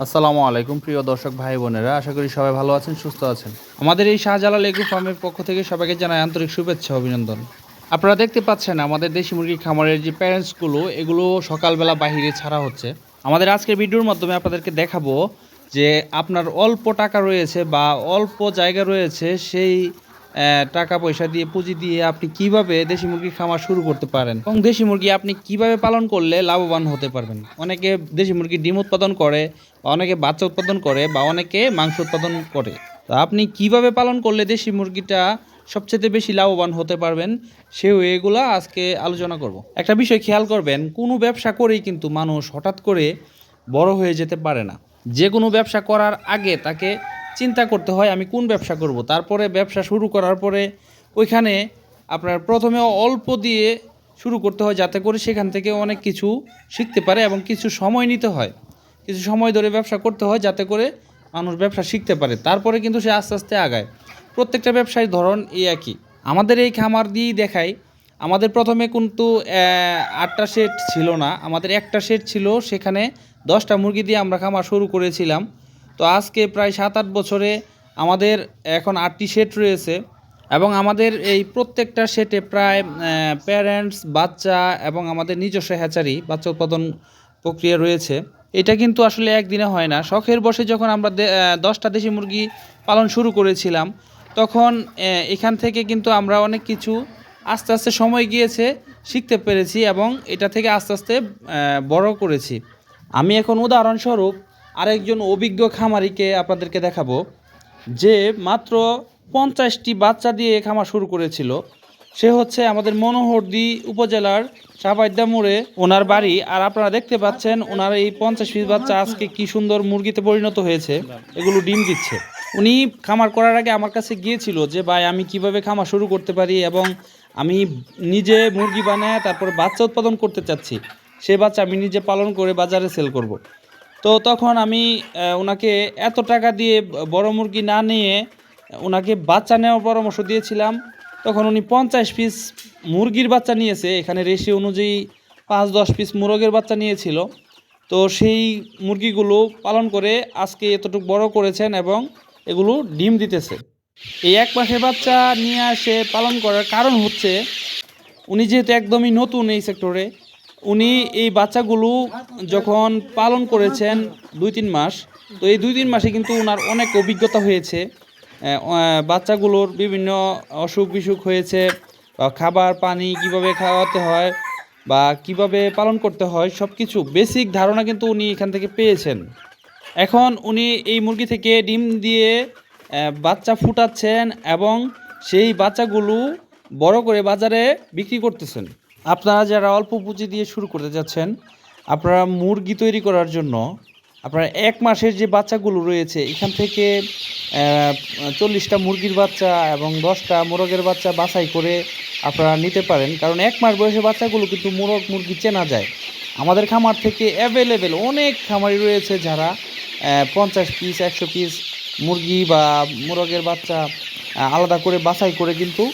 আসসালামু আলাইকুম, প্রিয় দর্শক ভাই বোনেরা। আশা করি সবাই ভালো আছেন, সুস্থ আছেন। আমাদের এই শাহজালাল এগ্রো ফার্মের পক্ষ থেকে সবাইকে জানাই আন্তরিক শুভেচ্ছা, অভিনন্দন। আপনারা দেখতে পাচ্ছেন, আমাদের দেশি মুরগি খামারের যে প্যারেন্টসগুলো, এগুলো সকালবেলা বাহিরে ছাড়া হচ্ছে। আমাদের আজকের ভিডিওর মাধ্যমে আপনাদেরকে দেখাবো যে আপনার অল্প টাকা রয়েছে বা অল্প জায়গা রয়েছে, সেই টাকা পয়সা দিয়ে, পুঁজি দিয়ে আপনি কীভাবে দেশি মুরগির খামার শুরু করতে পারেন? এবং দেশি মুরগি আপনি কীভাবে পালন করলে লাভবান হতে পারবেন? অনেকে দেশি মুরগি ডিম উৎপাদন করে, বা অনেকে বাচ্চা উৎপাদন করে, বা অনেকে মাংস উৎপাদন করে। তো আপনি কীভাবে পালন করলে দেশি মুরগিটা সবচেয়ে বেশি লাভবান হতে পারবেন? সেও এগুলা আজকে আলোচনা করব। একটা বিষয় খেয়াল করবেন, কোনো ব্যবসা করেই কিন্তু মানুষ হঠাৎ করে বড় হয়ে যেতে পারে না। যে কোনো ব্যবসা করার আগে তাকে চিন্তা করতে হয় আমি কোন ব্যবসা করব। তারপরে ব্যবসা শুরু করার পরে ওইখানে আপনার প্রথমে অল্প দিয়ে শুরু করতে হয় যাতে করে সেখান থেকে অনেক কিছু শিখতে পারে এবং কিছু সময় নিতে হয়। কিছু সময় ধরে ব্যবসা করতে হয় যাতে করে মানুষ ব্যবসা শিখতে পারে। তারপরে কিন্তু সে আস্তে আস্তে আগায়। প্রত্যেকটা ব্যবসায়ীর ধরন এই একই। আমাদের এই খামার দিয়েই দেখাই। আমাদের প্রথমে কিন্তু আটটা সেট ছিল না। আমাদের একটা সেট ছিল, সেখানে দশটা মুরগি দিয়ে আমরা খামার শুরু করেছিলাম। তো আজকে প্রায় সাত আট বছরে আমাদের এখন আটটি সেট রয়েছে এবং আমাদের এই প্রত্যেকটা সেটে প্রায় প্যারেন্টস বাচ্চা এবং আমাদের নিজস্ব হ্যাচারি বাচ্চা উৎপাদন প্রক্রিয়া রয়েছে। এটা কিন্তু আসলে একদিনে হয় না। শখের বসে যখন আমরা দশটা দেশি মুরগি পালন শুরু করেছিলাম, তখন এখান থেকে কিন্তু আমরা অনেক কিছু আস্তে আস্তে সময় গিয়েছে শিখতে পেরেছি এবং এটা থেকে আস্তে আস্তে বড় করেছি। আমি এখন উদাহরণস্বরূপ আরেকজন অভিজ্ঞ খামারিকে আপনাদেরকে দেখাবো, যে মাত্র পঞ্চাশটি বাচ্চা দিয়ে খামার শুরু করেছিল। সে হচ্ছে আমাদের মনোহরদি উপজেলার সাবাইদ্দা মোড়ে ওনার বাড়ি। আর আপনারা দেখতে পাচ্ছেন ওনার এই পঞ্চাশ পিস বাচ্চা আজকে কি সুন্দর মুরগিতে পরিণত হয়েছে, এগুলো ডিম দিচ্ছে। উনি খামার করার আগে আমার কাছে গিয়েছিল যে, ভাই, আমি কীভাবে খামার শুরু করতে পারি এবং আমি নিজে মুরগি বানায় তারপর বাচ্চা উৎপাদন করতে চাচ্ছি। সে বাচ্চা আমি নিজে পালন করে বাজারে সেল করব। তো তখন আমি ওনাকে এত টাকা দিয়ে বড় মুরগি না নিয়ে ওনাকে বাচ্চা নেওয়ার পরামর্শ দিয়েছিলাম। তখন উনি পঞ্চাশ পিস মুরগির বাচ্চা নিয়েছে। এখানে রেশি অনুযায়ী পাঁচ দশ পিস মুরগের বাচ্চা নিয়েছিল। তো সেই মুরগিগুলো পালন করে আজকে এতটুকু বড় করেছেন এবং এগুলো ডিম দিতেছে। এই এক মাসের বাচ্চা নিয়ে আসে পালন করার কারণ হচ্ছে, উনি যেহেতু একদমই নতুন এই সেক্টরে উনি এই বাচ্চাগুলো যখন পালন করেছেন দুই তিন মাস, তো এই দুই তিন মাসে কিন্তু ওনার অনেক অভিজ্ঞতা হয়েছে। বাচ্চাগুলোর বিভিন্ন অসুখ বিসুখ হয়েছে খাবার, পানি কীভাবে খাওয়াতে হয়, বা কীভাবে পালন করতে হয় সব কিছু বেসিক ধারণা কিন্তু উনি এখান থেকে পেয়েছেন। এখন উনি এই মুরগি থেকে ডিম দিয়ে বাচ্চা ফুটাচ্ছেন এবং সেই বাচ্চাগুলো বড় করে বাজারে বিক্রি করতেছেন। আপনারা যারা অল্প পুঁজি দিয়ে শুরু করতে যাচ্ছেন, আপনারা মুরগি তৈরি করার জন্য আপনার এক মাসের যে বাচ্চাগুলো রয়েছে, এখান থেকে চল্লিশটা মুরগির বাচ্চা এবং দশটা মোরগের বাচ্চা বাছাই করে আপনারা নিতে পারেন। কারণ এক মাস বয়সে বাচ্চাগুলো কিন্তু মোরগ মুরগি চেনা যায়। আমাদের খামার থেকে অ্যাভেলেবেল অনেক খামারি রয়েছে যারা পঞ্চাশ পিস একশো পিস মুরগি বা মোরগের বাচ্চা আলাদা করে বাছাই করে কিন্তু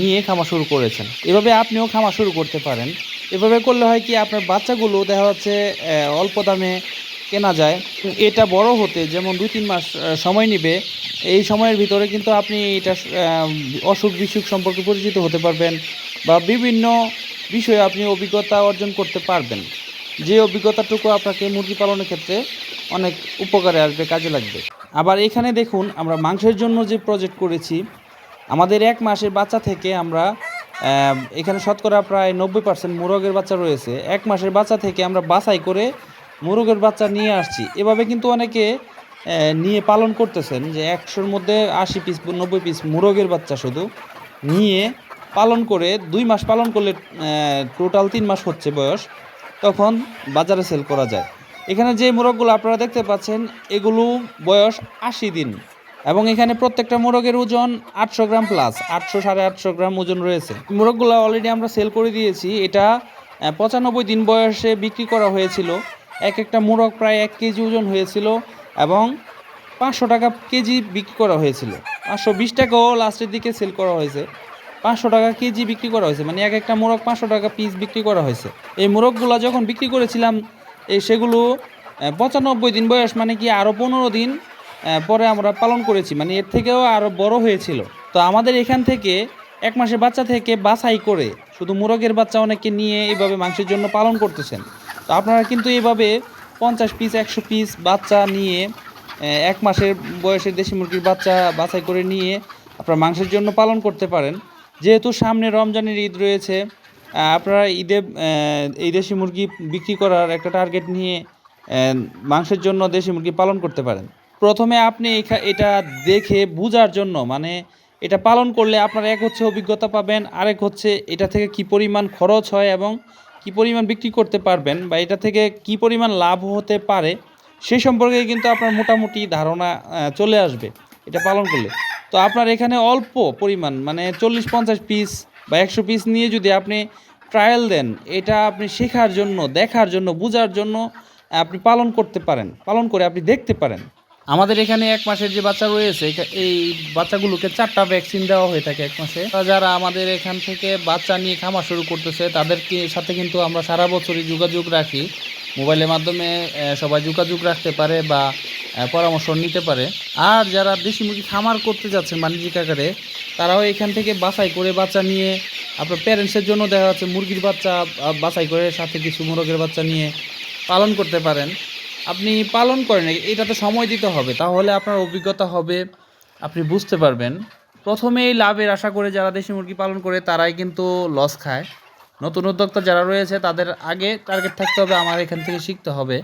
নিয়ে খামা শুরু করেছেন। এভাবে আপনিও খামা শুরু করতে পারেন। এভাবে করলে হয় কি, আপনার বাচ্চাগুলো দেখা যাচ্ছে অল্প দামে কেনা যায়। এটা বড় হতে যেমন দুই তিন মাস সময় নেবে, এই সময়ের ভিতরে কিন্তু আপনি এটা অসুখ বিসুখ সম্পর্কে পরিচিত হতে পারবেন বা বিভিন্ন বিষয়ে আপনি অভিজ্ঞতা অর্জন করতে পারবেন। যে অভিজ্ঞতাটুকু আপনাকে মুরগি পালনের ক্ষেত্রে অনেক উপকারে আসবে, কাজে লাগবে। আবার এখানে দেখুন, আমরা মাংসের জন্য যে প্রজেক্ট করেছি আমাদের এক মাসের বাচ্চা থেকে আমরা এখানে শতকরা প্রায় নব্বই পার্সেন্ট মোরগের বাচ্চা রয়েছে। এক মাসের বাচ্চা থেকে আমরা বাছাই করে মোরগের বাচ্চা নিয়ে আসছি। এভাবে কিন্তু অনেকে নিয়ে পালন করতেছেন যে একশোর মধ্যে আশি পিস নব্বই পিস মোরগের বাচ্চা শুধু নিয়ে পালন করে, দুই মাস পালন করলে টোটাল তিন মাস হচ্ছে বয়স, তখন বাজারে সেল করা যায়। এখানে যে মোরগগুলো আপনারা দেখতে পাচ্ছেন, এগুলো বয়স আশি দিন। এবং এখানে প্রত্যেকটা মোরগের ওজন আটশো গ্রাম প্লাস আটশো সাড়ে আটশো গ্রাম ওজন রয়েছে। মোরগগুলো অলরেডি আমরা সেল করে দিয়েছি। এটা পঁচানব্বই দিন বয়সে বিক্রি করা হয়েছিল। এক একটা মোরগ প্রায় এক কেজি ওজন হয়েছিল এবং পাঁচশো টাকা কেজি বিক্রি করা হয়েছিল। পাঁচশো বিশ টাকাও লাস্টের দিকে সেল করা হয়েছে। পাঁচশো টাকা কেজি বিক্রি করা হয়েছে। মানে এক একটা মোরগ পাঁচশো টাকা পিস বিক্রি করা হয়েছে। এই মোরগগুলো যখন বিক্রি করেছিলাম, এই সেগুলো পঁচানব্বই দিন বয়স মানে কি আরও পনেরো দিন পরে আমরা পালন করেছি। মানে এর থেকেও আরও বড় হয়েছিল। তো আমাদের এখান থেকে এক মাসের বাচ্চা থেকে বাছাই করে শুধু মুরগের বাচ্চা অনেকে নিয়ে এইভাবে মাংসের জন্য পালন করতেছেন। তো আপনারা কিন্তু এইভাবে পঞ্চাশ পিস একশো পিস বাচ্চা নিয়ে এক মাসের বয়সের দেশি মুরগির বাচ্চা বাছাই করে নিয়ে আপনারা মাংসের জন্য পালন করতে পারেন। যেহেতু সামনে রমজানের ঈদ রয়েছে আপনারা ঈদে এই দেশি মুরগি বিক্রি করার একটা টার্গেট নিয়ে মাংসের জন্য দেশি মুরগি পালন করতে পারেন। প্রথমে আপনি এটা দেখে বোঝার জন্য মানে এটা পালন করলে আপনার এক হচ্ছে অভিজ্ঞতা পাবেন, আরেক হচ্ছে এটা থেকে কি পরিমাণ খরচ হয় এবং কি পরিমাণ বিক্রি করতে পারবেন বা এটা থেকে কি পরিমাণ লাভ হতে পারে সেই সম্পর্কে কিন্তু আপনার মোটামুটি ধারণা চলে আসবে এটা পালন করলে। তো আপনার এখানে অল্প পরিমাণ মানে চল্লিশ পঞ্চাশ পিস বা একশো পিস নিয়ে যদি আপনি ট্রায়াল দেন, এটা আপনি শেখার জন্য, দেখার জন্য, বোঝার জন্য আপনি পালন করতে পারেন, পালন করে আপনি দেখতে পারেন। আমাদের এখানে এক মাসের যে বাচ্চা রয়েছে এই বাচ্চাগুলোকে চারটা ভ্যাকসিন দেওয়া হয়ে থাকে এক মাসে। যারা আমাদের এখান থেকে বাচ্চা নিয়ে খামার শুরু করতেছে, তাদেরকে সাথে কিন্তু আমরা সারা বছরই যোগাযোগ রাখি। মোবাইলের মাধ্যমে সবাই যোগাযোগ রাখতে পারে বা পরামর্শ নিতে পারে। আর যারা দেশি মুরগি খামার করতে যাচ্ছেন বাণিজ্যিক আকারে, তারাও এখান থেকে বাছাই করে বাচ্চা নিয়ে, আপনার প্যারেন্টসের জন্য দেখা যাচ্ছে মুরগির বাচ্চা বাছাই করে সাথে কিছু মোরগের বাচ্চা নিয়ে পালন করতে পারেন। আপনি পালন করেন এটাতে সময় দিতে হবে, তাহলে আপনার অভিজ্ঞতা হবে, আপনি বুঝতে পারবেন। প্রথমেই লাভের আশা করে যারা দেশি মুরগি পালন করে, তারাই কিন্তু লস খায়। নতুন উদ্যোক্তা যারা রয়েছে, তাদের আগে টার্গেট থাকতে হবে, আমার এখান থেকে শিখতে হবে।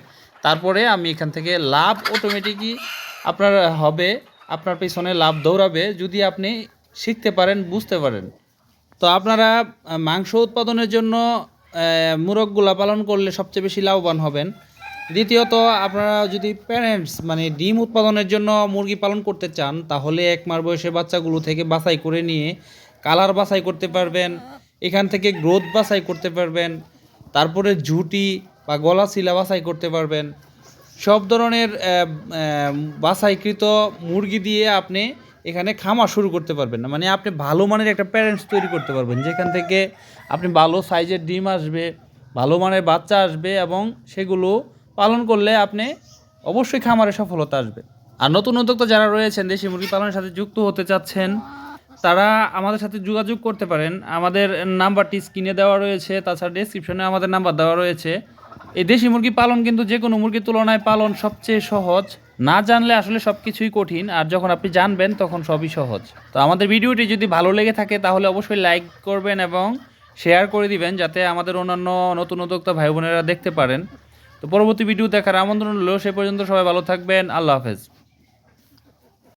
তারপরে আমি এখান থেকে লাভ অটোমেটিকই আপনার হবে, আপনার পেছনে লাভ দৌড়াবে, যদি আপনি শিখতে পারেন, বুঝতে পারেন। তো আপনারা মাংস উৎপাদনের জন্য মুরগগুলা পালন করলে সবচেয়ে বেশি লাভবান হবেন। দ্বিতীয়ত, আপনারা যদি প্যারেন্টস মানে ডিম উৎপাদনের জন্য মুরগি পালন করতে চান, তাহলে এক মাস বয়সের বাচ্চাগুলো থেকে বাছাই করে নিয়ে কালার বাছাই করতে পারবেন, এখান থেকে গ্রোথ বাছাই করতে পারবেন, তারপরে ঝুটি বা গলা শিলা বাছাই করতে পারবেন। সব ধরনের বাছাইকৃত মুরগি দিয়ে আপনি এখানে খামার শুরু করতে পারবেন না। মানে আপনি ভালো মানের একটা প্যারেন্টস তৈরি করতে পারবেন, যেখান থেকে আপনি ভালো সাইজের ডিম আসবে, ভালো মানের বাচ্চা আসবে এবং সেগুলো পালন করলে আপনি অবশ্যই খামারে সফলতা আসবে। আর নতুন উদ্যোক্তা যারা রয়েছেন, দেশি মুরগি পালনের সাথে যুক্ত হতে চাচ্ছেন, তারা আমাদের সাথে যোগাযোগ করতে পারেন। আমাদের নাম্বারটি স্ক্রিনে দেওয়া রয়েছে, তাছাড়া ডেসক্রিপশনে আমাদের নাম্বার দেওয়া রয়েছে। এই দেশি মুরগি পালন কিন্তু যে কোনো মুরগির তুলনায় পালন সবচেয়ে সহজ। না জানলে আসলে সব কিছুই কঠিন, আর যখন আপনি জানবেন তখন সবই সহজ। তো আমাদের ভিডিওটি যদি ভালো লেগে থাকে, তাহলে অবশ্যই লাইক করবেন এবং শেয়ার করে দিবেন, যাতে আমাদের অন্যান্য নতুন উদ্যোক্তা ভাই বোনেরা দেখতে পারেন। তো পরবর্তী ভিডিও দেখার আমন্ত্রণ হলো সে পর্যন্ত সবাই ভালো থাকবেন আল্লাহ হাফেজ।